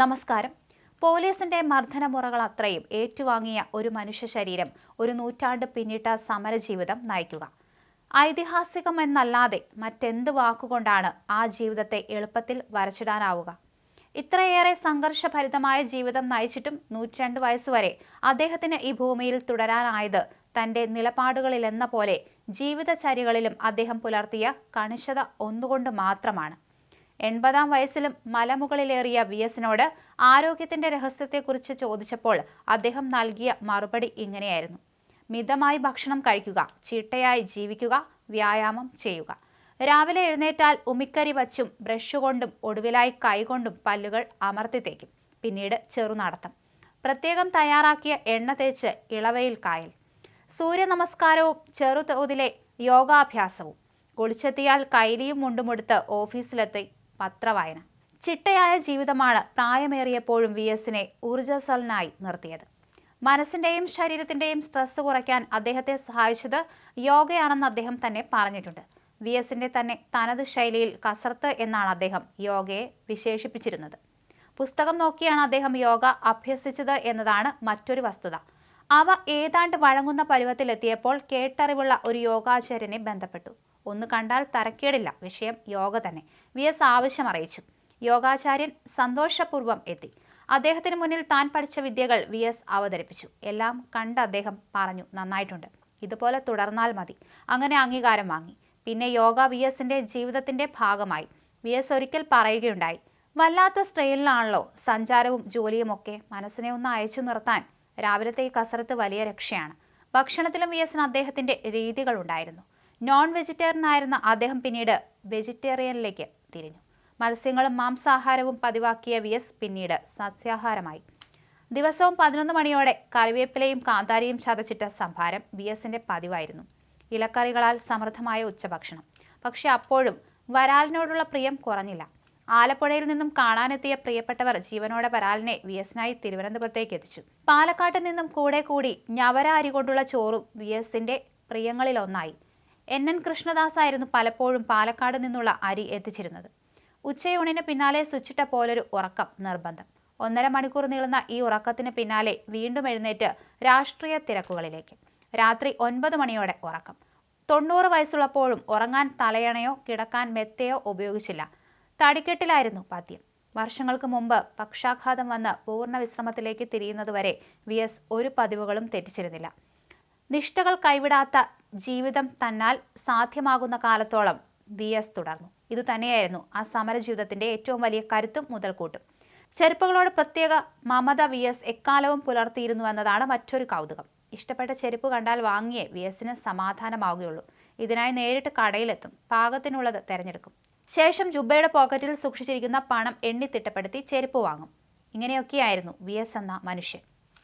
നമസ്കാരം. പോലീസിന്റെ മർദ്ദനമുറകൾ അത്രയും ഏറ്റുവാങ്ങിയ ഒരു മനുഷ്യ ശരീരം ഒരു നൂറ്റാണ്ട് പിന്നിട്ട സമരജീവിതം നയിക്കുക. ഐതിഹാസികം എന്നല്ലാതെ മറ്റെന്ത് വാക്കുകൊണ്ടാണ് ആ ജീവിതത്തെ എളുപ്പത്തിൽ വരച്ചിടാനാവുക? ഇത്രയേറെ സംഘർഷഭരിതമായ ജീവിതം നയിച്ചിട്ടും നൂറ്റിരണ്ട് വയസ്സുവരെ അദ്ദേഹത്തിന് ഈ ഭൂമിയിൽ തുടരാനായത് തന്റെ നിലപാടുകളിലെന്ന പോലെ ജീവിതചര്യകളിലും അദ്ദേഹം പുലർത്തിയ കണിശത ഒന്നുകൊണ്ട് മാത്രമാണ്. എൺപതാം വയസ്സിലും മലമുകളിലേറിയ വി എസിനോട് ആരോഗ്യത്തിന്റെ രഹസ്യത്തെക്കുറിച്ച് ചോദിച്ചപ്പോൾ അദ്ദേഹം നൽകിയ മറുപടി ഇങ്ങനെയായിരുന്നു. മിതമായി ഭക്ഷണം കഴിക്കുക ചിട്ടയായി ജീവിക്കുക വ്യായാമം ചെയ്യുക. രാവിലെ എഴുന്നേറ്റാൽ ഉമിക്കരി വച്ചും ബ്രഷ് കൊണ്ടും ഒടുവിലായി കൈകൊണ്ടും പല്ലുകൾ അമർത്തി തേക്കും. പിന്നീട് ചെറുനടത്തം. പ്രത്യേകം തയ്യാറാക്കിയ എണ്ണ തേച്ച് ഇളവയിൽ കായൽ. സൂര്യ നമസ്കാരവും ചെറുതോതിലെ യോഗാഭ്യാസവും. കുളിച്ചെത്തിയാൽ കൈലിയും മുണ്ടുമെടുത്ത് ഓഫീസിലെത്തി പത്രവായന. ചിട്ടയായ ജീവിതമാണ് പ്രായമേറിയപ്പോഴും വി എസിനെ ഊർജസ്വലനായി നിർത്തിയത്. മനസ്സിന്റെയും ശരീരത്തിന്റെയും സ്ട്രെസ് കുറയ്ക്കാൻ അദ്ദേഹത്തെ സഹായിച്ചത് യോഗയാണെന്ന് അദ്ദേഹം തന്നെ പറഞ്ഞിട്ടുണ്ട്. വി എസിന്റെ തന്നെ തനത് ശൈലിയിൽ കസർത്ത് എന്നാണ് അദ്ദേഹം യോഗയെ വിശേഷിപ്പിച്ചിരുന്നത്. പുസ്തകം നോക്കിയാണ് അദ്ദേഹം യോഗ അഭ്യസിച്ചത് എന്നതാണ് മറ്റൊരു വസ്തുത. അവ ഏതാണ്ട് വഴങ്ങുന്ന പരുവത്തിലെത്തിയപ്പോൾ കേട്ടറിവുള്ള ഒരു യോഗാചാര്യനെ ബന്ധപ്പെട്ടു. ഒന്ന് കണ്ടാൽ തരക്കേടില്ല. വിഷയം യോഗ തന്നെ. വി. എസ്. ആവശ്യം അറിയിച്ചു. യോഗാചാര്യൻ സന്തോഷപൂർവം എത്തി. അദ്ദേഹത്തിന് മുന്നിൽ താൻ പഠിച്ച വിദ്യകൾ വി. എസ്. അവതരിപ്പിച്ചു. എല്ലാം കണ്ട് അദ്ദേഹം പറഞ്ഞു നന്നായിട്ടുണ്ട്. ഇതുപോലെ തുടർന്നാൽ മതി. അങ്ങനെ അംഗീകാരം വാങ്ങി. പിന്നെ യോഗ വി. എസിന്റെ ജീവിതത്തിന്റെ ഭാഗമായി. വി. എസ്. ഒരിക്കൽ പറയുകയുണ്ടായി വല്ലാത്ത സ്ട്രെയിനിലാണല്ലോ. സഞ്ചാരവും ജോലിയും ഒക്കെ. മനസ്സിനെ ഒന്ന് അയച്ചു നിർത്താൻ. രാവിലത്തെ ഈ കസരത്ത് വലിയ രക്ഷയാണ്. ഭക്ഷണത്തിലും വി. എസിന് അദ്ദേഹത്തിന്റെ രീതികളുണ്ടായിരുന്നു. നോൺ വെജിറ്റേറിയനായിരുന്ന അദ്ദേഹം പിന്നീട് വെജിറ്റേറിയനിലേക്ക് തിരിഞ്ഞു. മത്സ്യങ്ങളും മാംസാഹാരവും പതിവാക്കിയ വി എസ് പിന്നീട് സസ്യാഹാരമായി. ദിവസവും പതിനൊന്ന് മണിയോടെ കറിവേപ്പിലയും കാന്താരിയും ചതച്ചിട്ട സംഭാരം വി എസിന്റെ പതിവായിരുന്നു. ഇലക്കറികളാൽ സമൃദ്ധമായ ഉച്ചഭക്ഷണം. പക്ഷെ അപ്പോഴും വരാലിനോടുള്ള പ്രിയം കുറഞ്ഞില്ല. ആലപ്പുഴയിൽ നിന്നും കാണാനെത്തിയ പ്രിയപ്പെട്ടവർ ജീവനോടെ വരാലിനെ വി എസിനായി തിരുവനന്തപുരത്തേക്ക് എത്തിച്ചു. പാലക്കാട്ട് നിന്നും കൂടെ കൂടി ഞവര അരി കൊണ്ടുള്ള ചോറും വി എസിന്റെ പ്രിയങ്ങളിലൊന്നായി. എൻ. എൻ. കൃഷ്ണദാസ് ആയിരുന്നു പലപ്പോഴും പാലക്കാട് നിന്നുള്ള അരി എത്തിച്ചിരുന്നത്. ഉച്ചയൂണിന് പിന്നാലെ സ്വിച്ചിട്ട പോലൊരു ഉറക്കം നിർബന്ധം. ഒന്നര മണിക്കൂർ നീളുന്ന ഈ ഉറക്കത്തിന് പിന്നാലെ വീണ്ടും എഴുന്നേറ്റ് രാഷ്ട്രീയ തിരക്കുകളിലേക്ക്. രാത്രി ഒൻപത് മണിയോടെ ഉറക്കം. തൊണ്ണൂറ് വയസ്സുള്ളപ്പോഴും ഉറങ്ങാൻ തലയണയോ കിടക്കാൻ മെത്തയോ ഉപയോഗിച്ചില്ല. തടിക്കെട്ടിലായിരുന്നു പദ്യം വർഷങ്ങൾക്ക് മുമ്പ് പക്ഷാഘാതം വന്ന് പൂർണ വിശ്രമത്തിലേക്ക് തിരിയുന്നതുവരെ വി. എസ്. ഒരു പതിവുകളും തെറ്റിച്ചിരുന്നില്ല. നിഷ്ഠകൾ കൈവിടാത്ത ജീവിതം തന്നാൽ സാധ്യമാകുന്ന കാലത്തോളം വി എസ് തുടർന്നു. ഇത് തന്നെയായിരുന്നു ആ സമര ജീവിതത്തിന്റെ ഏറ്റവും വലിയ കരുത്തും മുതൽക്കൂട്ടും. ചെരുപ്പുകളോട് പ്രത്യേക മമത വി എസ് എക്കാലവും പുലർത്തിയിരുന്നു എന്നതാണ് മറ്റൊരു കൗതുകം. ഇഷ്ടപ്പെട്ട ചെരുപ്പ് കണ്ടാൽ വാങ്ങിയേ വി എസിന് സമാധാനമാവുകയുള്ളൂ. ഇതിനായി നേരിട്ട് കടയിലെത്തും. പാകത്തിനുള്ളത് തിരഞ്ഞെടുക്കും. ശേഷം ജുബയുടെ പോക്കറ്റിൽ സൂക്ഷിച്ചിരിക്കുന്ന പണം എണ്ണി തിട്ടപ്പെടുത്തി ചെരുപ്പ് വാങ്ങും. ഇങ്ങനെയൊക്കെയായിരുന്നു വി എസ് എന്ന മനുഷ്യൻ.